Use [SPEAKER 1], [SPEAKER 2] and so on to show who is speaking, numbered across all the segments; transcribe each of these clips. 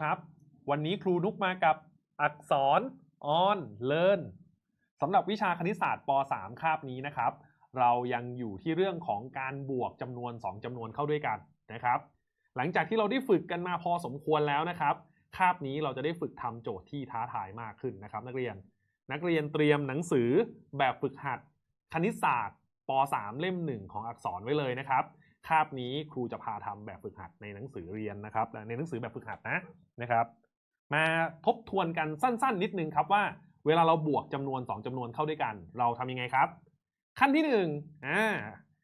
[SPEAKER 1] วัสดีครับ วันนี้ครูนุกมากับอักษรออนเลินสำหรับวิชาคณิตศาสตร์ป .3 คาบนี้นะครับ เรายังอยู่ที่เรื่องของการบวกจำนวน 2จำนวนเข้าด้วยกันนะครับ หลังจากที่เราได้ฝึกกันมาพอสมควรแล้วนะครับ คาบนี้เราจะได้ฝึกทำโจทย์ที่ท้าทายมากขึ้นนะครับ นักเรียน นักเรียนเตรียมหนังสือแบบฝึกหัดคณิตศาสตร์ป .3 เล่ม 1 ของอักษรไว้เลยนะครับ คาบนี้ครูจะพาทำแบบฝึกหัดในหนังสือเรียนนะครับ ในหนังสือแบบฝึกหัดนะนะครับ มาทบทวนกันสั้น ๆ นิดนึงครับว่า เวลาเราบวกจำนวน 2จำนวนเข้าด้วยกัน เราทำยังไงครับ ขั้นที่1อ่า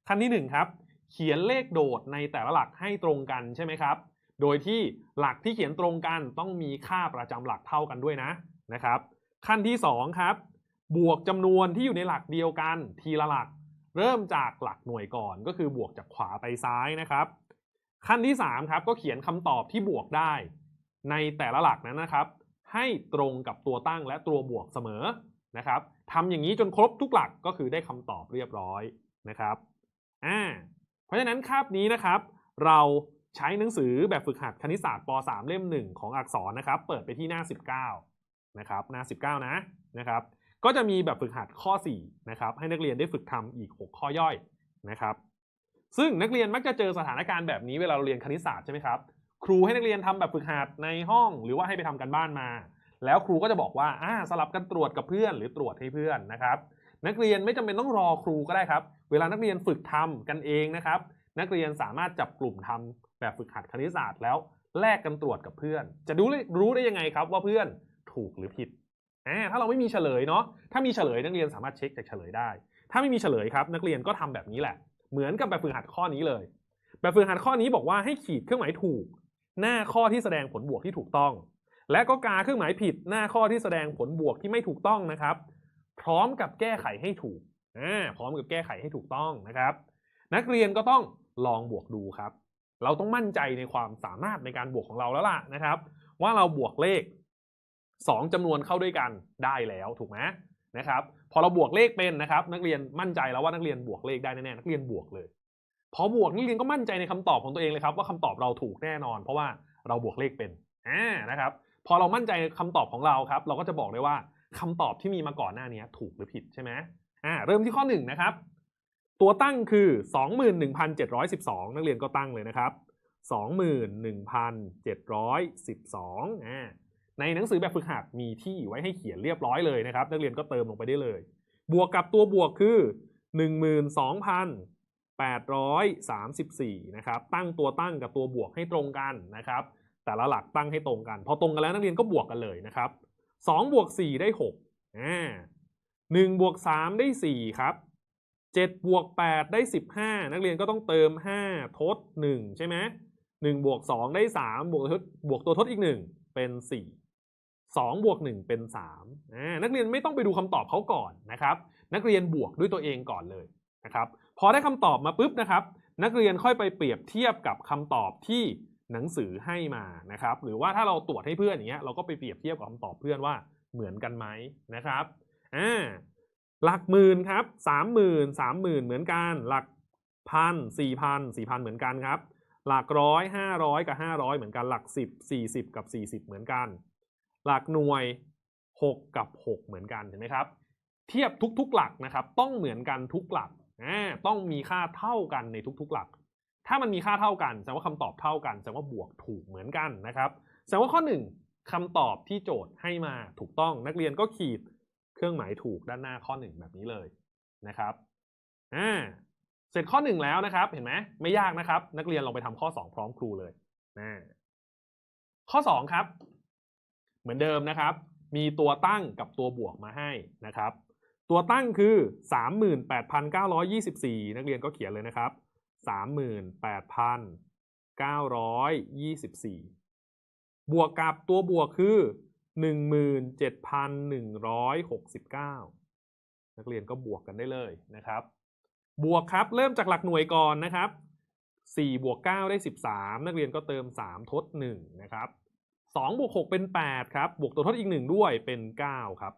[SPEAKER 1] ขั้นที่1ครับเขียนเลขโดดในแต่ละหลักให้ตรงกันใช่ไหมครับ โดยที่หลักที่เขียนตรงกันต้องมีค่าประจำหลักเท่ากันด้วยนะนะครับ ขั้นที่2ครับบวกจำนวนที่อยู่ในหลักเดียวกันทีละหลัก เริ่มจากหลักหน่วยก่อนก็คือบวกจากขวาไปซ้ายนะครับ ขั้นที่3ครับก็เขียนคำตอบที่บวกได้ ในแต่ละหลักนั้นนะครับ ให้ตรงกับตัวตั้งและตัวบวกเสมอนะครับทำอย่างนี้จนครบทุกหลักก็คือได้คำตอบเรียบร้อยนะครับอ่าเพราะฉะนั้นคาบนี้นะครับ เราใช้หนังสือแบบฝึกหัดคณิตศาสตร์ป .3 เล่ม 1 ของอักษรนะครับ เปิดไปที่หน้า 19นะครับหน้า 19 นะนะครับ ก็จะมีแบบฝึกหัดข้อ4นะครับให้นักเรียนได้ฝึกทำอีก 6 ข้อย่อยนะครับ ซึ่งนักเรียนมักจะเจอสถานการณ์แบบนี้เวลาเราเรียนคณิตศาสตร์ใช่ไหมครับครูให้นักเรียนทำแบบฝึกหัดในห้อง หรือว่าให้ไปทำกันบ้านมา แล้วครูก็จะบอกว่าอ่าสลับกันตรวจกับเพื่อน หรือตรวจให้เพื่อนนะครับนักเรียนไม่จำเป็นต้องรอครูก็ได้ครับ เวลานักเรียนฝึกทำกันเองนะครับ นักเรียนสามารถจับกลุ่มทำแบบฝึกหัดคณิตศาสตร์แล้วแลกกันตรวจกับเพื่อน จะรู้รู้ได้ยังไงครับว่าเพื่อนถูกหรือผิด อ่าถ้าเราไม่มีเฉลยเนาะถ้ามีเฉลยนักเรียนสามารถเช็คจากเฉลยได้ ถ้าไม่มีเฉลยครับ นักเรียนก็ทำแบบนี้แหละ เหมือนกับแบบฝึกหัดข้อนี้เลย แบบฝึกหัดข้อนี้บอกว่าให้ขีดเครื่องหมายถูก หน้าข้อที่แสดงผลบวกที่ถูกต้อง และก็กาเครื่องหมายผิดหน้าข้อที่แสดงผลบวกที่ไม่ถูกต้องนะครับ พร้อมกับแก้ไขให้ถูกอ่าพร้อมกับแก้ไขให้ถูกต้องนะครับ นักเรียนก็ต้องลองบวกดูครับ เราต้องมั่นใจในความสามารถในการบวกของเราแล้วล่ะนะครับ ว่าเราบวกเลข 2จำนวนเข้าด้วยกันได้แล้วถูกไหมนะครับ พอเราบวกเลขเป็นนะครับ นักเรียนมั่นใจแล้วว่านักเรียนบวกเลขได้แน่ๆนักเรียนบวกเลย พอบวกนักเรียนก็มั่นใจในคำตอบของตัวเองเลยครับ ว่าคำตอบเราถูกแน่นอน เพราะว่าเราบวกเลขเป็นอ่านะครับ พอเรามั่นใจคำตอบของเราครับ เราก็จะบอกได้ว่าคำตอบที่มีมาก่อนหน้านี้ถูกหรือผิดใช่ไหมอ่าเริ่มที่ข้อหนึ่งนะครับตัวตั้งคือ 21,712 นักเรียนก็ตั้งเลยนะครับ 21,712อ่า ในหนังสือแบบฝึกหัดมีที่ไว้ให้เขียนเรียบร้อยเลยนะครับ นักเรียนก็เติมลงไปได้เลย บวกกับตัวบวกคือ 12,834 นะครับ ตั้งตัวตั้งกับตัวบวกให้ตรงกันนะครับ แต่ละหลักตั้งให้ตรงกัน พอตรงกันแล้วนักเรียนก็บวกกันเลยนะครับ2บวก4ได้6อ่า1บวก3ได้4ครับ7บวก8ได้ 15 นักเรียนก็ต้องเติม 5 ทด 1 ใช่ไหม1บวก2ได้ 3 บวกทดบวกตัวทดอีก 1 เป็น 4 2บวก1เป็น3นักเรียนไม่ต้องไปดูคำตอบเขาก่อนนะครับ นักเรียนบวกด้วยตัวเองก่อนเลยนะครับพอได้คำตอบมาปุ๊บนะครับ นักเรียนค่อยไปเปรียบเทียบกับคำตอบที่หนังสือให้มานะครับ หรือว่าถ้าเราตรวจให้เพื่อนอย่างเงี้ยเราก็ไปเปรียบเทียบกับคำตอบเพื่อนว่าเหมือนกันไหมนะครับอ่าหลักหมื่นครับสามหมื่นสามหมื่นเหมือนกัน หลักพันสี่พันสี่พันเหมือนกันครับ หลักร้อยห้าร้อยกับห้าร้อยเหมือนกันหลักสิบสี่สิบกับสี่สิบเหมือนกัน หลักหน่วยหกกับหกเหมือนกันเห็นไหมครับ เทียบทุกๆหลักนะครับ ต้องเหมือนกันทุกหลักอ่าต้องมีค่าเท่ากันในทุกๆหลัก ถ้ามันมีค่าเท่ากันแสดงว่าคำตอบเท่ากันแสดงว่าบวกถูกเหมือนกันนะครับแสดงว่าข้อ 1คำตอบที่โจทย์ให้มาถูกต้องนักเรียนก็ขีดเครื่องหมายถูกด้านหน้าข้อ 1 แบบนี้เลยนะครับอ่าเสร็จข้อ 1 แล้วนะครับ เห็นไหมไม่ยากนะครับ นักเรียนลองไปทำข้อ 2 พร้อมครูเลยนะข้อ 2 ครับ เหมือนเดิมนะครับ มีตัวตั้งกับตัวบวกมาให้นะครับ ตัวตั้งคือ 38,924 นักเรียนก็เขียนเลยนะครับ 38,924 บวกกับตัวบวกคือ 17,169 นักเรียนก็บวกกันได้เลยนะครับ บวกครับเริ่มจากหลักหน่วยก่อนนะครับ4บวก9ได้ 13 นักเรียนก็เติม 3 ทด1นะครับ 2บวก6เป็น 8 ครับ บวกตัวทดอีก 1 ด้วยเป็น 9 ครับ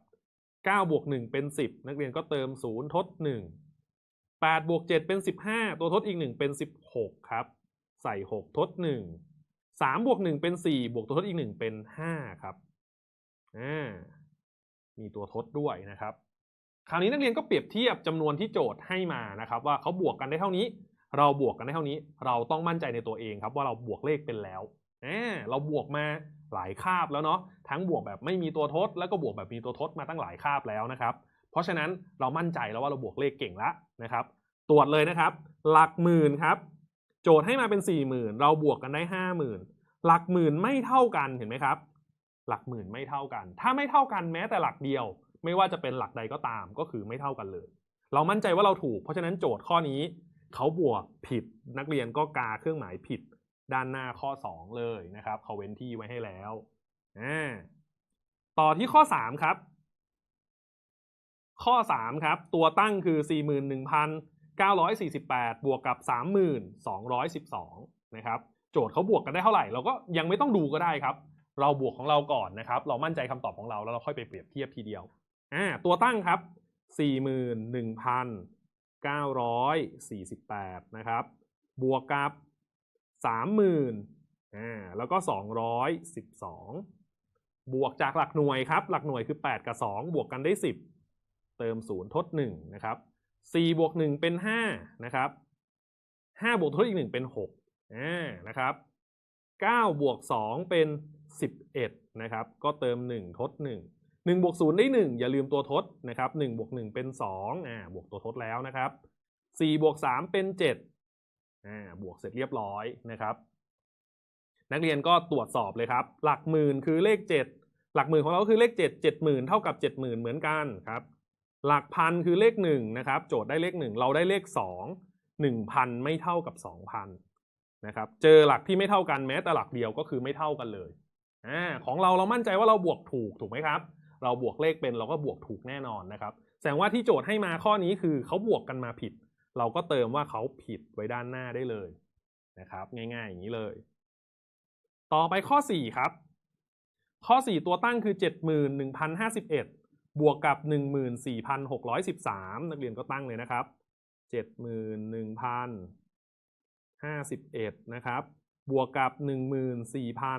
[SPEAKER 1] 9 บวก 1 เป็น 10 นักเรียนก็เติม 0 ทด 1 8 บวก 7 เป็น 15 ตัวทดอีก 1 เป็น 16 ครับ ใส่ 6 ทด1สามบวกหนึ่งเป็นสี่บวกตัวทดอีกหนึ่งเป็นห้าครับ อ่า มีตัวทดด้วยนะครับ คราวนี้นักเรียนก็เปรียบเทียบจำนวนที่โจทย์ให้มานะครับ ว่าเขาบวกกันได้เท่านี้ เราบวกกันได้เท่านี้ เราต้องมั่นใจในตัวเองครับว่าเราบวกเลขเป็นแล้วอ่าเราบวกมา หลายคาบแล้วเนาะทั้งบวกแบบไม่มีตัวทด แล้วก็บวกแบบมีตัวทดมาตั้งหลายคาบแล้วนะครับ เพราะฉะนั้นเรามั่นใจแล้วว่าเราบวกเลขเก่งแล้วนะครับ ตรวจเลยนะครับ หลักหมื่นครับ โจทย์ให้มาเป็น4ี่หมื่นเราบวกกันได้ห้าหมื่นหลักหมื่นไม่เท่ากันเห็นไหมครับ หลักหมื่นไม่เท่ากัน ถ้าไม่เท่ากันแม้แต่หลักเดียว ไม่ว่าจะเป็นหลักใดก็ตามก็คือไม่เท่ากันเลย เรามั่นใจว่าเราถูก เพราะฉะนั้นโจทย์ข้อนี้เขาบวกผิดนักเรียนก็กาเครื่องหมายผิด ด้านหน้าข้อ 2 เลยนะครับเขาเว้นที่ไว้ให้แล้วอต่อที่ข้อ 3 ครับ ข้อ 3 ครับ ตัวตั้งคือ 41,948 บวกกับ 3,212 นะครับ โจทย์เขาบวกกันได้เท่าไหร่ เราก็ยังไม่ต้องดูก็ได้ครับ เราบวกของเราก่อนนะครับ เรามั่นใจคำตอบของเราแล้วเราค่อยไปเปรียบเทียบทีเดียวตัวตั้งครับ 41,948 นะครับ บวกกับ สามหมื่นอ่าแล้วก็สองร้อยสิบสองบวกจากหลักหน่วยครับ หลักหน่วยคือแปดกับสองบวกกันได้สิบเติมศูนย์ทดหนึ่งนะครับสี่บวกหนึ่งเป็นห้านะครับห้าบวกทดอีกหนึ่งเป็นหกอ่านะครับเก้าบวกสองเป็นสิบเอ็ดนะครับ ก็เติมหนึ่งทดหนึ่งหนึ่งบวกศูนย์ได้หนึ่งอย่าลืมตัวทดนะครับหนึ่งบวกหนึ่งเป็นสองอ่าบวกตัวทดแล้วนะครับสี่บวกสามเป็นเจ็ด บวกเสร็จเรียบร้อยนะครับ นักเรียนก็ตรวจสอบเลยครับ หลักหมื่นคือเลข 7 หลักหมื่นของเราก็คือเลข 7 70,000 เท่ากับ 70,000 เหมือนกันครับ หลักพันคือเลข1นะครับ โจทย์ได้เลข 1 เราได้เลข 2 1,000 ไม่เท่ากับ 2,000นะครับเจอหลักที่ไม่เท่ากันแม้แต่หลักเดียวก็คือไม่เท่ากันเลยอของเราเรามั่นใจว่าเราบวกถูกถูกไหมครับ เราบวกเลขเป็นเราก็บวกถูกแน่นอนนะครับ แสดงว่าที่โจทย์ให้มาข้อนี้คือเขาบวกกันมาผิด เราก็เติมว่าเขาผิดไว้ด้านหน้าได้เลยนะครับ ง่ายๆอย่างนี้เลย ต่อไปข้อ 4 ครับ ข้อ 4 ตัวตั้งคือ 71,051 บวกกับ 14,613 นักเรียนก็ตั้งเลยนะครับ 71,051 นะครับ บวกกับ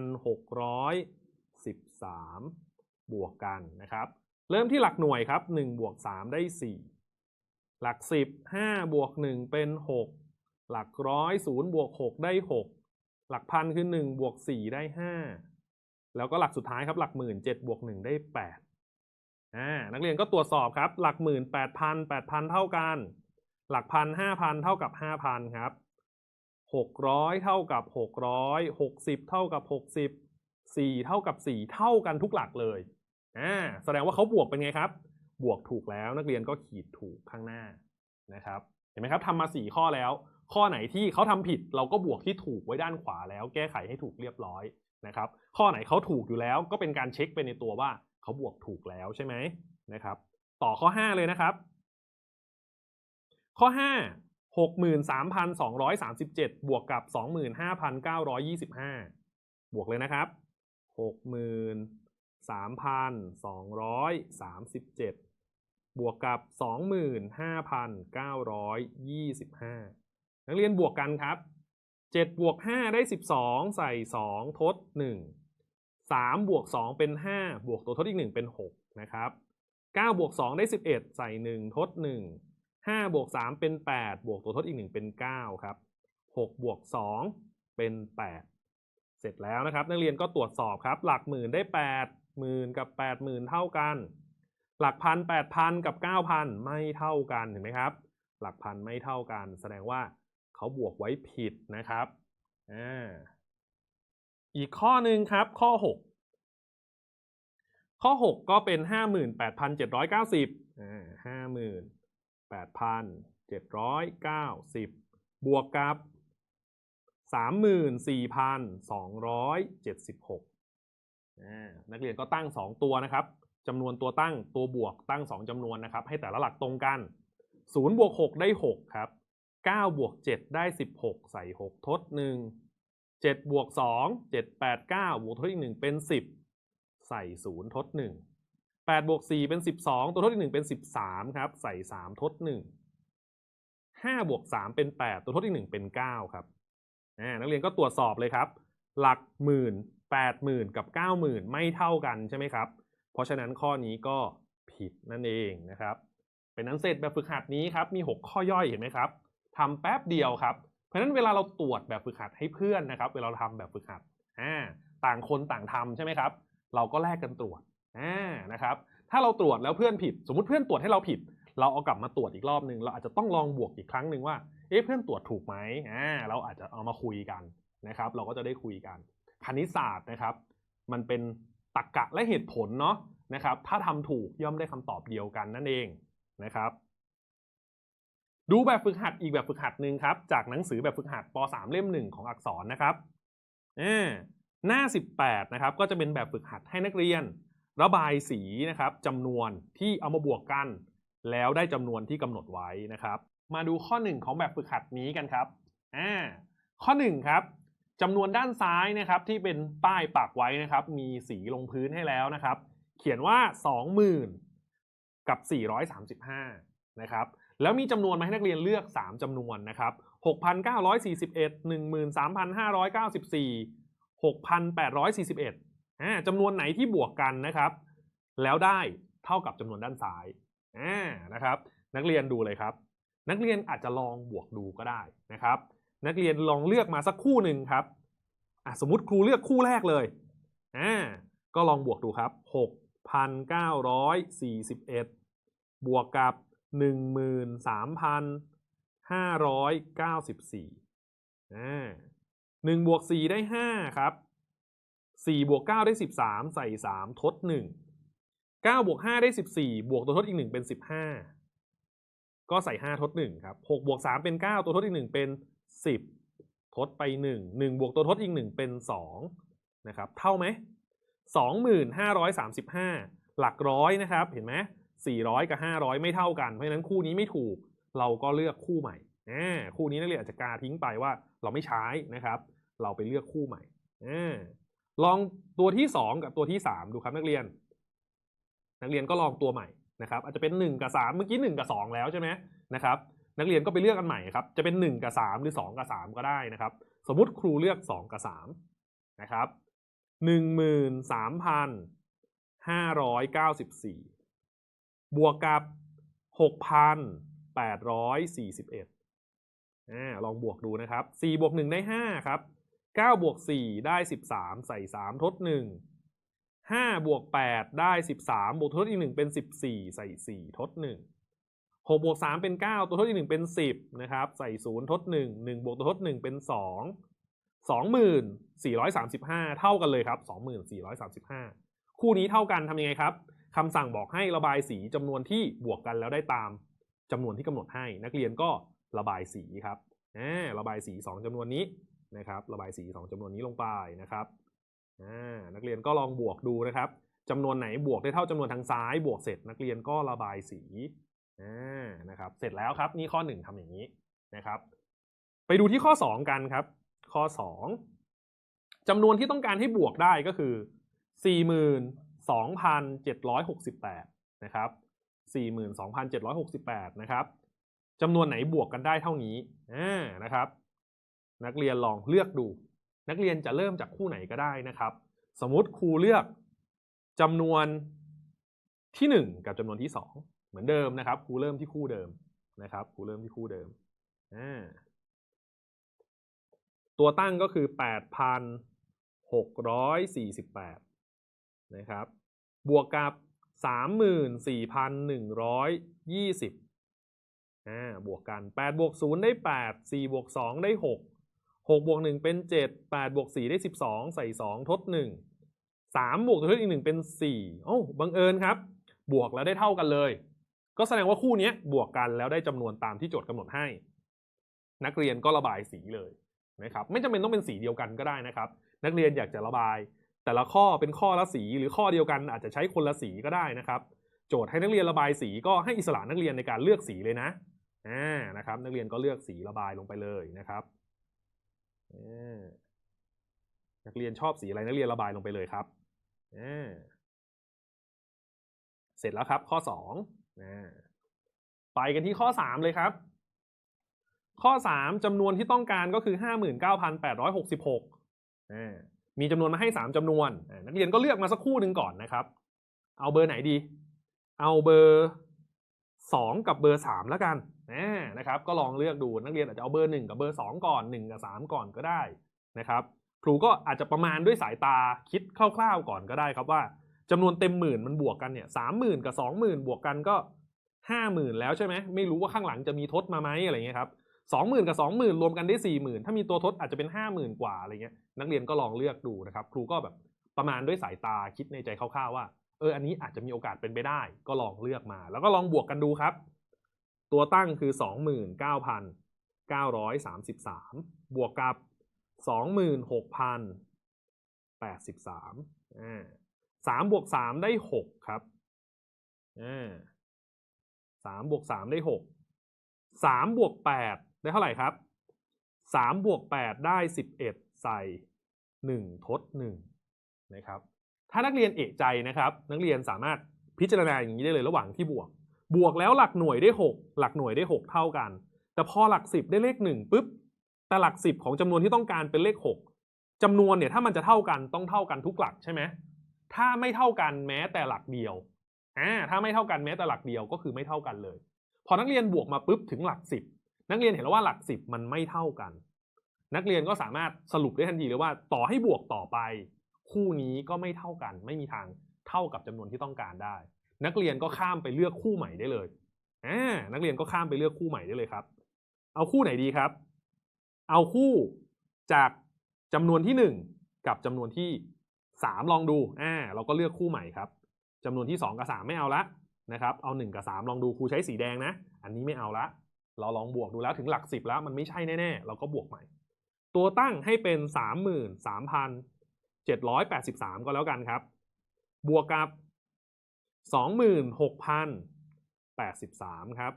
[SPEAKER 1] 14,613 บวกกันนะครับ เริ่มที่หลักหน่วยครับ 1 บวก 3 ได้ 4 หลัก 10 5บวก1เป็น 6 หลักร้อย0บวก6ได้ 6 หลักพันคือ1บวก4ได้ 5 แล้วก็หลักสุดท้ายครับหลักหมื่น7บวก1ได้8อ่านักเรียนก็ตรวจสอบครับ หลักหมื่น8,000 8,000 เท่ากัน หลักพัน5,000 เท่ากับ 5,000 ครับ 600 เท่ากับ 600 60 เท่ากับ 60 4 เท่ากับ 4 เท่ากันทุกหลักเลยอ่าแสดงว่าเขาบวกเป็นไงครับ บวกถูกแล้ว นักเรียนก็ขีดถูกข้างหน้านะครับ เห็นไหมครับทำมา 4 ข้อแล้ว ข้อไหนที่เขาทำผิดเราก็บวกที่ถูกไว้ด้านขวาแล้ว แก้ไขให้ถูกเรียบร้อยนะครับ ข้อไหนเขาถูกอยู่แล้ว ก็เป็นการเช็คไปในตัวว่าเขาบวกถูกแล้วใช่ไหมนะครับ ต่อข้อ 5 เลยนะครับ ข้อ 5 63,237 บวกกับ 25,925 บวกเลยนะครับ 63,237 บวกกับ 25,925 นักเรียนบวกกันครับ 7 บวก 5 ได้ 12 ใส่ 2 ทด 1 3 บวก 2 เป็น 5 บวกตัวทดอีก 1 เป็น 6 นะครับ 9 บวก 2 ได้ 11 ใส่ 1 ทด 1 5 บวก 3 เป็น 8 บวกตัวทดอีก 1 เป็น 9 ครับ 6 บวก 2 เป็น 8 เสร็จแล้วนะครับ นักเรียนก็ตรวจสอบครับ หลักหมื่นได้8หมื่นกับ 8 0,000 เท่ากัน หลักพัน8,000กับ9,000ไม่เท่ากันเห็นไหมครับ หลักพันไม่เท่ากัน แสดงว่าเขาบวกไว้ผิดนะครับอ่าอีกข้อหนึ่งครับข้อ 6 ข้อ 6 ก็เป็น 58,790อ่า58,790 บวกกับ 34,276อ่านักเรียนก็ตั้ง 2 ตัวนะครับ จำนวนตัวตั้งตัวบวกตั้ง 2จำนวนนะครับ ให้แต่ละหลักตรงกัน 0 บวก 6 ได้ 6 ครับ 9 บวก 7 ได้ 16 ใส่ 6 ทด 1 7 บวก 2 7 8 9 บวกทดอีก 1 เป็น 10 ใส่ 0 ทด 1 8 บวก 4 เป็น 12 ตัวทดอีก 1 เป็น 13 ครับ ใส่ 3 ทด 1 5 บวก 3 เป็น 8 ตัวทดอีก 1 เป็น 9 ครับนักเรียนก็ตรวจสอบเลยครับ หลักหมื่นแปดหมื่นกับเก้าหมื่นไม่เท่ากันใช่ไหมครับ เพราะฉะนั้นข้อนี้ก็ผิดนั่นเองนะครับ เป็นนั้นเสร็จแบบฝึกหัดนี้ครับมี 6 ข้อย่อยเห็นไหมครับทำแป๊บเดียวครับ เพราะฉะนั้นเวลาเราตรวจแบบฝึกหัดให้เพื่อนนะครับ เวลาเราทำแบบฝึกหัดอ่าต่างคนต่างทำใช่ไหมครับ เราก็แลกกันตรวจอ่านะครับ ถ้าเราตรวจแล้วเพื่อนผิด สมมติเพื่อนตรวจให้เราผิด เราเอากลับมาตรวจอีกรอบหนึ่งเราอาจจะต้องลองบวกอีกครั้งหนึ่งว่าเอ๊ะเพื่อนตรวจถูกไหมอ่าเราอาจจะเอามาคุยกันนะครับ เราก็จะได้คุยกัน คณิตศาสตร์นะครับ มันเป็น ตรรกะและเหตุผลเนาะนะครับ ถ้าทำถูกย่อมได้คำตอบเดียวกันนั่นเองนะครับ ดูแบบฝึกหัดอีกแบบฝึกหัดหนึ่งครับ จากหนังสือแบบฝึกหัดป .3 เล่มหนึ่งของอักษรนะครับอ่าหน้า 18 นะครับ ก็จะเป็นแบบฝึกหัดให้นักเรียน ระบายสีนะครับจำนวนที่เอามาบวกกัน แล้วได้จำนวนที่กำหนดไว้นะครับ มาดูข้อ 1 ของแบบฝึกหัดนี้กันครับอ่าข้อ 1 ครับ จำนวนด้านซ้ายนะครับที่เป็นป้ายปักไว้นะครับ มีสีลงพื้นให้แล้วนะครับ เขียนว่า 20,000 กับ 435 นะครับ แล้วมีจำนวนมาให้นักเรียนเลือก 3จำนวนนะครับ 6,941 13,594 6,841อ่าจำนวนไหนที่บวกกันนะครับ แล้วได้เท่ากับจำนวนด้านซ้ายอ่านะครับ นักเรียนดูเลยครับ นักเรียนอาจจะลองบวกดูก็ได้นะครับ นักเรียนลองเลือกมาสักคู่หนึ่งครับอะสมมติครูเลือกคู่แรกเลยอ่าก็ลองบวกดูครับ6,941บเอ็ดบวกกับ 13,594อ่าหนึ่งบวกสี่ได้ห้าครับสี่บวกเก้าได้สิบสามใส่สามทดหนึ่งเก้าบวกห้าได้สิบสี่บวกตัวทดอีกหนึ่งเป็นสิบห้าก็ใส่ห้าทดหนึ่งครับหกบวกสามเป็นเก้าตัวทดอีกหนึ่งเป็น สิบทดไปหนึ่งหนึ่งบวกตัวทดอีกหนึ่งเป็นสองนะครับ เท่าไหมสองหมื่นห้าร้อยสามสิบห้าหลักร้อยนะครับ เห็นไหมสี่ร้อยกับห้าร้อยไม่เท่ากัน เพราะฉะนั้นคู่นี้ไม่ถูก เราก็เลือกคู่ใหม่อ่าคู่นี้นักเรียนอาจจะกาทิ้งไปว่าเราไม่ใช้นะครับ เราไปเลือกคู่ใหม่อ่าลองตัวที่ 2 กับตัวที่ 3 ดูครับนักเรียน นักเรียนก็ลองตัวใหม่นะครับ อาจจะเป็น 1 กับ 3 เมื่อกี้ 1 กับ 2 แล้วใช่ไหมนะครับ นักเรียนก็ไปเลือกกันใหม่ครับ จะเป็น 1 กับ 3 หรือ 2 กับ 3 ก็ได้นะครับ สมมุติครูเลือก 2 กับ 3 นะครับ 13,594 บวกกับ 6,841อ่าลองบวกดูนะครับ 4 บวก 1 ได้ 5 ครับ 9 บวก 4 ได้ 13 ใส่ 3 ทด 1 5 บวก 8 ได้ 13 บวกทดอีก 1 เป็น 14 ใส่ 4 ทด 1 6บวก3เป็น9ตัวทดอีก1เป็น10นะครับ ใส่0ทด1 1บวกตัวทด1เป็น2 2435เท่ากันเลยครับ2435คู่นี้เท่ากันทำยังไงครับคำสั่งบอกให้ระบายสีจำนวนที่บวกกันแล้วได้ตามจำนวนที่กำหนดให้ นักเรียนก็ระบายสีครับอ่าระบายสี 2จำนวนนี้นะครับ ระบายสี 2จำนวนนี้ลงไปนะครับอ่านักเรียนก็ลองบวกดูนะครับจำนวนไหนบวกได้เท่าจำนวนทางซ้าย บวกเสร็จนักเรียนก็ระบายสี อ่านะครับเสร็จแล้วครับนี่ข้อ1ทำอย่างนี้นะครับ ไปดูที่ข้อ2กันครับ ข้อ2จำนวนที่ต้องการให้บวกได้ก็คือ 42,768 นะครับ 42,768 นะครับจำนวนไหนบวกกันได้เท่านี้อนะครับ นักเรียนลองเลือกดู นักเรียนจะเริ่มจากคู่ไหนก็ได้นะครับ สมมติครูเลือกจำนวนที่ 1 กับจำนวนที่ 2 เหมือนเดิมนะครับครูเริ่มที่คู่เดิมนะครับครูเริ่มที่คู่เดิมอ่าตัวตั้งก็คือ 8,648 นะครับ บวกกับ 34,120อ่าบวกกัน 8 บวก 0 ได้ 8 4 บวก 2 ได้ 6 6 บวก 1 เป็น 7 8 บวก 4 ได้ 12 ใส่ 2 ทด 1 3 บวกทดอีก 1 เป็น4โอ้าบังเอิญครับ บวกแล้วได้เท่ากันเลย ก็แสดงว่าคู่นี้บวกกันแล้วได้จำนวนตามที่โจทย์กำหนดให้ นักเรียนก็ระบายสีเลยนะครับ ไม่จำเป็นต้องเป็นสีเดียวกันก็ได้นะครับ นักเรียนอยากจะระบาย แต่ละข้อเป็นข้อละสีหรือข้อเดียวกันอาจจะใช้คนละสีก็ได้นะครับ โจทย์ให้นักเรียนระบายสีก็ให้อิสระนักเรียนในการเลือกสีเลยนะอ่านะครับ นักเรียนก็เลือกสีระบายลงไปเลยนะครับนักเรียนชอบสีอะไรนักเรียนระบายลงไปเลยครับเสร็จแล้วครับข้อสอง ไปกันที่ข้อสามเลยครับ ข้อสามจำนวนที่ต้องการก็คือห้าหมื่นเก้าพันแปดร้อยหกสิบหกมีจำนวนมาให้สามจำนวน นักเรียนก็เลือกมาสักคู่หนึ่งก่อนนะครับ เอาเบอร์ไหนดี เอาเบอร์สองกับเบอร์สามแล้วกันนะครับ ก็ลองเลือกดูนักเรียนอาจจะเอาเบอร์หนึ่งกับเบอร์สองก่อนหนึ่งกับสามก่อนก็ได้นะครับ ครูก็อาจจะประมาณด้วยสายตาคิดคร่าวๆก่อนก็ได้ครับว่า จำนวนเต็มหมื่นมันบวกกันเนี่ยสามหมื่นกับสองหมื่นบวกกันก็ห้าหมื่นแล้วใช่ไหมไม่รู้ว่าข้างหลังจะมีทดมาไหมอะไรเงี้ยครับสองหมื่นกับสองหมื่นรวมกันได้สี่หมื่นถ้ามีตัวทดอาจจะเป็นห้าหมื่นกว่าอะไรเงี้ยนักเรียนก็ลองเลือกดูนะครับ ครูก็แบบประมาณด้วยสายตาคิดในใจคร่าวๆว่าเอออันนี้อาจจะมีโอกาสเป็นไปได้ ก็ลองเลือกมา แล้วก็ลองบวกกันดูครับ ตัวตั้งคือสองหมื่นเก้าพันเก้าร้อยสามสิบสามบวกกับสองหมื่นหกพันแปดสิบสามอ่า สามบวกสามได้หกครับสามบวกสามได้หกสามบวกแปดได้เท่าไหร่ครับสามบวกแปดได้สิบเอ็ดใส่หนึ่งทดหนึ่งนะครับ ถ้านักเรียนเอกใจนะครับ นักเรียนสามารถพิจารณาอย่างนี้ได้เลยระหว่างที่บวก บวกแล้วหลักหน่วยได้6หลักหน่วยได้6เท่ากัน แต่พอหลัก10ได้เลข1ปุ๊บแต่หลัก10ของจำนวนที่ต้องการเป็นเลข6จำนวนเนี่ยถ้ามันจะเท่ากันต้องเท่ากันทุกหลักใช่ไหม ถ้าไม่เท่ากันแม้แต่หลักเดียวอ่าถ้าไม่เท่ากันแม้แต่หลักเดียวก็คือไม่เท่ากันเลย พอนักเรียนบวกมาปุ๊บถึงหลัก10นักเรียนเห็นแล้วว่าหลัก10มันไม่เท่ากัน นักเรียนก็สามารถสรุปได้ทันทีเลยว่าต่อให้บวกต่อไป คู่นี้ก็ไม่เท่ากัน ไม่มีทางเท่ากับจำนวนที่ต้องการได้ นักเรียนก็ข้ามไปเลือกคู่ใหม่ได้เลยอ่านักเรียนก็ข้ามไปเลือกคู่ใหม่ได้เลยครับ เอาคู่ไหนดีครับ เอาคู่จากจำนวนที่หนึ่งกับจำนวนที่ สามลองดูอ่าเราก็เลือกคู่ใหม่ครับจำนวนที่สองกับสามไม่เอาละนะครับ เอาหนึ่งกับสามลองดูครูใช้สีแดงนะ อันนี้ไม่เอาละ เราลองบวกดูแล้วถึงหลักสิบแล้วมันไม่ใช่แน่ๆ เราก็บวกใหม่ ตัวตั้งให้เป็นสามหมื่นสามพันเจ็ดร้อยแปดสิบสามก็แล้วกันครับ บวกกับสองหมื่นหกพันแปดสิบสามครับ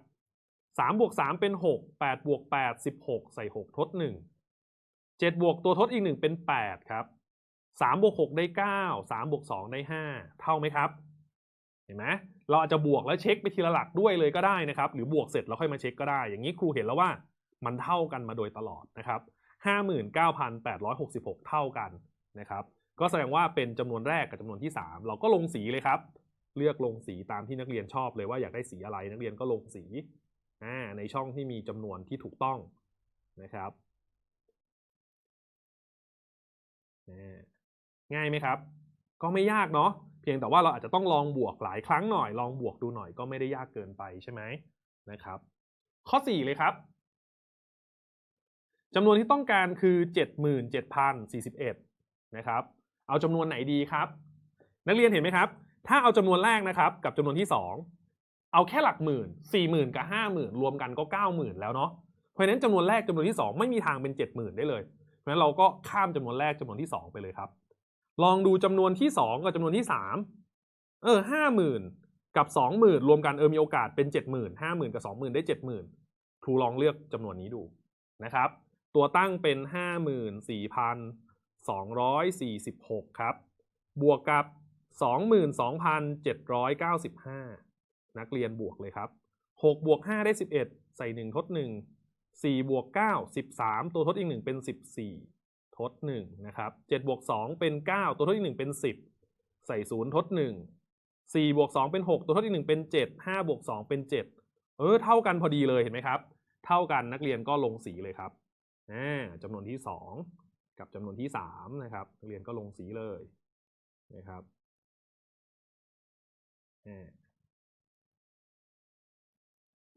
[SPEAKER 1] สามบวกสามเป็นหกแปดบวกแปดสิบหกใส่หกทดหนึ่งเจ็ดบวกตัวทดอีกหนึ่งเป็นแปดครับ สามบวกหกได้เก้าสามบวกสองได้ห้าเท่าไหมครับ เห็นไหมเราอาจจะบวกแล้วเช็คไปทีละหลักด้วยเลยก็ได้นะครับ หรือบวกเสร็จแล้วค่อยมาเช็คก็ได้ อย่างนี้ครูเห็นแล้วว่ามันเท่ากันมาโดยตลอดนะครับห้าหมื่นเก้าพันแปดร้อยหกสิบหกเท่ากันนะครับก็แสดงว่าเป็นจำนวนแรกกับจำนวนที่ 3 เราก็ลงสีเลยครับ เลือกลงสีตามที่นักเรียนชอบเลยว่าอยากได้สีอะไรนักเรียนก็ลงสีในช่องที่มีจำนวนที่ถูกต้องนะครับ ง่ายไหมครับ ก็ไม่ยากเนาะเพียงแต่ว่าเราอาจจะต้องลองบวกหลายครั้งหน่อย ลองบวกดูหน่อยก็ไม่ได้ยากเกินไปใช่ไหมนะครับ ข้อ 4 เลยครับจำนวนที่ต้องการคือ 77,041นะครับเอาจำนวนไหนดีครับ นักเรียนเห็นไหมครับ ถ้าเอาจำนวนแรกนะครับ กับจำนวนที่ 2 เอาแค่หลักหมื่นสี่หมื่นกับห้าหมื่นรวมกันก็เก้าหมื่นแล้วเนาะเพราะฉะนั้นจำนวนแรกจำนวนที่ 2 ไม่มีทางเป็น 70,000 ได้เลย เพราะฉะนั้นเราก็ข้ามจำนวนแรกจำนวนที่ 2 ไปเลยครับ ลองดูจำนวนที่สองกับจำนวนที่สามเออห้าหมื่นกับสองหมื่นรวมกันเออมีโอกาสเป็นเจ็ดหมื่นห้าหมื่นกับสองหมื่นได้เจ็ดหมื่นครูลองเลือกจำนวนนี้ดูนะครับ ตัวตั้งเป็นห้าหมื่นสี่พันสองร้อยสี่สิบหกครับ บวกกับสองหมื่นสองพันเจ็ดร้อยเก้าสิบห้านักเรียนบวกเลยครับหกบวกห้าได้สิบเอ็ดใส่หนึ่งทดหนึ่งสี่บวกเก้าสิบสามตัวทดอีกหนึ่งเป็นสิบสี่ ทด1นะครับ7บวก2เป็น9ตัวทดอีก1เป็น10ใส่0ทด1 4บวก2เป็น6ตัวทดอีก1เป็น7 5บวก2เป็น7เออเท่ากันพอดีเลยเห็นไหมครับ เท่ากันนักเรียนก็ลงสีเลยครับอ่าจำนวนที่2กับจำนวนที่3นะครับ นักเรียนก็ลงสีเลยนะครับอ่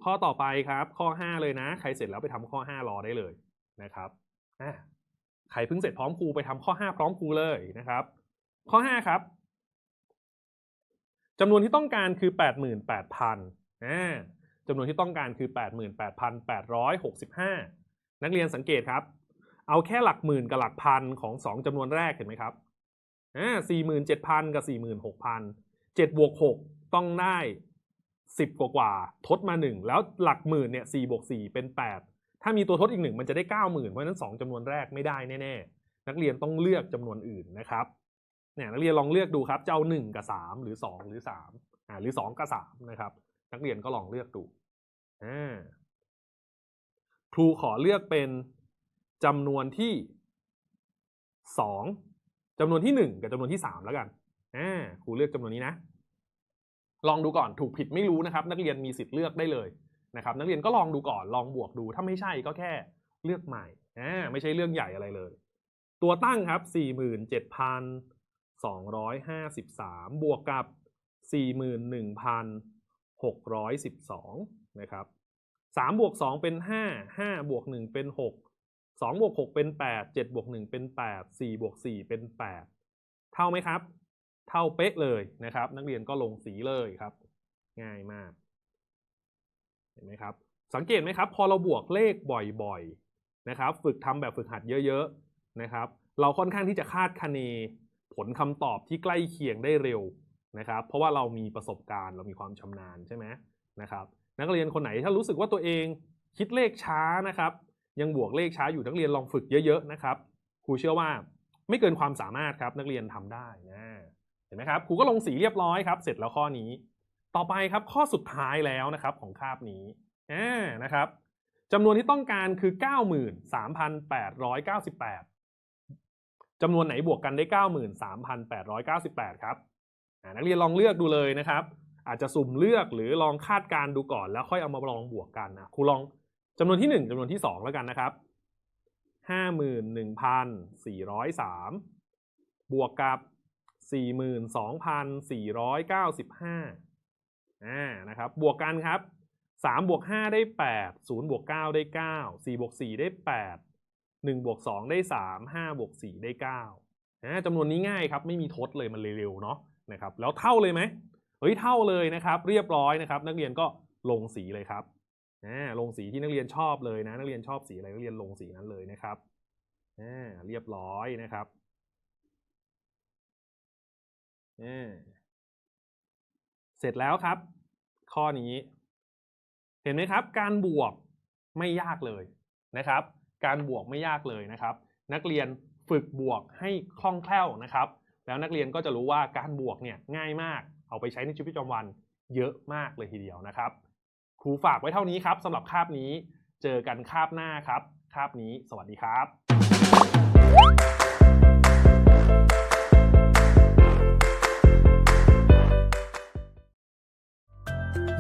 [SPEAKER 1] ข้อต่อไปครับข้อ 5 เลยนะ ใครเสร็จแล้วไปทำข้อ 5 รอได้เลยนะครับอ่ ใครเพิ่งเสร็จพร้อมครูไปทำข้อ 5 พร้อมครูเลยนะครับ ข้อ 5 ครับจำนวนที่ต้องการคือ 88,000อ่าจำนวนที่ต้องการคือ 88,865 นักเรียนสังเกตครับ เอาแค่หลักหมื่นกับหลักพันของ 2จำนวนแรกเห็นไหมครับอ่า47,000 กับ 46,000 7บวก6ต้องได้ 10 กว่ากว่า ทดมา 1 แล้วหลักหมื่นเนี่ย4บวก4เป็น 8 ถ้ามีตัวทดอีก1มันจะได้ 90,000 เพราะฉะนั้น 2จำนวนแรกไม่ได้แน่ๆ นักเรียนต้องเลือกจำนวนอื่นนะครับเนี่ยนักเรียนลองเลือกดูครับจะเอา1 กับ 3 หรือ 2 หรือ3อ่าหรือ 2 กับ 3 นะครับ นักเรียนก็ลองเลือกดูอ่าครูขอเลือกเป็นจำนวนที่สองจำนวนที่หนึ่งกับจำนวนที่สามแล้วกันอ่าครูเลือกจำนวนนี้นะ ลองดูก่อนถูกผิดไม่รู้นะครับ นักเรียนมีสิทธิ์เลือกได้เลย นะครับนักเรียนก็ลองดูก่อนลองบวกดู ถ้าไม่ใช่ก็แค่เลือกใหม่อ่าไม่ใช่เรื่องใหญ่อะไรเลย ตัวตั้งครับ 47,253 บวกกับ 41,612นะครับ3บวก2เป็น 5 5บวก1เป็น 6 2บวก6เป็น 8 7บวก1เป็น 8 4บวก4เป็น 8 เท่าไหมครับ เท่าเป๊ะเลยนะครับ นักเรียนก็ลงสีเลยครับ ง่ายมาก เห็นไหมครับ สังเกตไหมครับ พอเราบวกเลขบ่อยๆนะครับ ฝึกทำแบบฝึกหัดเยอะๆนะครับ เราค่อนข้างที่จะคาดคะเน ผลคำตอบที่ใกล้เคียงได้เร็วนะครับ เพราะว่าเรามีประสบการณ์เรามีความชำนาญใช่ไหมนะครับ นักเรียนคนไหนถ้ารู้สึกว่าตัวเองคิดเลขช้านะครับ ยังบวกเลขช้าอยู่นักเรียนลองฝึกเยอะ ๆนะครับครูเชื่อว่าไม่เกินความสามารถครับนักเรียนทำได้นะเห็นไหมครับครูก็ลงสีเรียบร้อยครับ เสร็จแล้วข้อนี้ ต่อไปครับข้อสุดท้ายแล้วนะครับของคาบนี้นะครับจำนวนที่ต้องการคือ 93,898จำนวนไหนบวกกันได้ 93,898 ครับอ่านักเรียนลองเลือกดูเลยนะครับ อาจจะสุ่มเลือกหรือลองคาดการณ์ดูก่อนแล้วค่อยเอามาลองบวกกันนะครูลองจำนวนที่ 1จำนวนที่ 2 แล้วกันนะครับ 51,403 บวกกับ 42,495 อ่านะครับบวกกันครับ3บวก5ได้ 8 0บวก9ได้ 9 4บวก4ได้ 8 1บวก2ได้ 3 5บวก4ได้9อ่าจำนวนนี้ง่ายครับ ไม่มีทดเลยมันเร็วๆเนาะนะครับแล้วเท่าเลยไหมเฮ้ยเท่าเลยนะครับ เรียบร้อยนะครับ นักเรียนก็ลงสีเลยครับอ่าลงสีที่นักเรียนชอบเลยนะ นักเรียนชอบสีอะไรนักเรียนลงสีนั้นเลยนะครับอ่าเรียบร้อยนะครับอ่าเส ร็จแล้วครับ ข้อนี้ เห็นไหมครับ การบวกไม่ยากเลยนะครับ การบวกไม่ยากเลยนะครับ นักเรียนฝึกบวกให้คล่องแคล่วนะครับ แล้วนักเรียนก็จะรู้ว่าการบวกเนี่ยง่ายมาก เอาไปใช้ในชีวิตประจำวันเยอะมากเลยทีเดียวนะครับ ครูฝากไว้เท่านี้ครับสำหรับคาบนี้ เจอกันคาบหน้าครับ คาบนี้ สวัสดีครับ